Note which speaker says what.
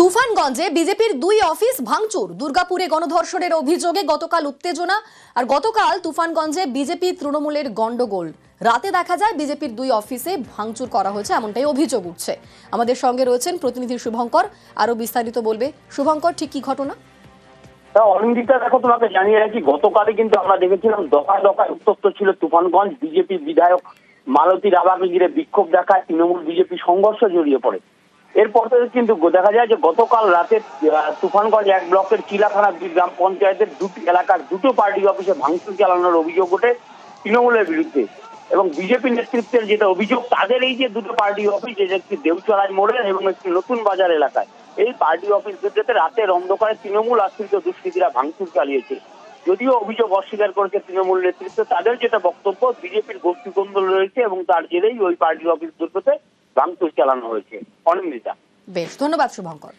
Speaker 1: তুফানগঞ্জে বিজেপির দুই অফিস ভাঙচুর। দুর্গাপুরে গণধর্ষণের অভিযোগে গতকাল উত্তেজনা আর গতকাল তুফানগঞ্জে বিজেপি তৃণমূলের গন্ডগোল রাতে দেখা যায় বিজেপির দুই অফিসে ভাঙচুর করা হয়েছে, এমনটাই অভিযোগ উঠছে। আমাদের সঙ্গে রয়েছেন প্রতিনিধি শুভঙ্কর আরও বিস্তারিত বলবে। শুভঙ্কর, ঠিক কি ঘটনা?
Speaker 2: তা অনিন্দিতা দেখো, তোমাকে জানিয়ে রাখি গতকালে কিন্তু আমরা দেখেছিলাম দফায় দফায় উত্তপ্ত ছিল তুফানগঞ্জ। বিজেপি বিধায়ক মালতী রাবাকে ঘিরে বিক্ষোভ দেখায়, তৃণমূল বিজেপি সংঘর্ষ জড়িয়ে পড়ে। এরপর থেকে কিন্তু দেখা যায় যে গতকাল রাতে তুফানগঞ্জ এক ব্লকের চিলাখানা গ্রাম পঞ্চায়েতের দুটি এলাকার দুটো পার্টি অফিসে ভাঙচুর চালানোর অভিযোগ ওঠে তৃণমূলের বিরুদ্ধে। এবং বিজেপি নেতৃত্বের যেটা অভিযোগ, তাদের এই যে দুটো পার্টি অফিস যে একটি দেউচড়াই মোড়ে এবং একটি নতুন বাজার এলাকায়। এই পার্টি অফিস দুটোতে রাতের অন্ধকারে তৃণমূল আশ্রিত দুষ্কৃতীরা ভাঙচুর চালিয়েছে। যদিও অভিযোগ অস্বীকার করেছে তৃণমূল নেতৃত্ব, তাদের যেটা বক্তব্য, বিজেপির গোষ্ঠীদ্বন্দ্ব রয়েছে এবং তার জেরেই ওই পার্টি অফিস দুটোতে ভাঙচুর চালানো হয়েছে। অনিন্দিতা।
Speaker 1: বেশ ধন্যবাদ শুভঙ্কর।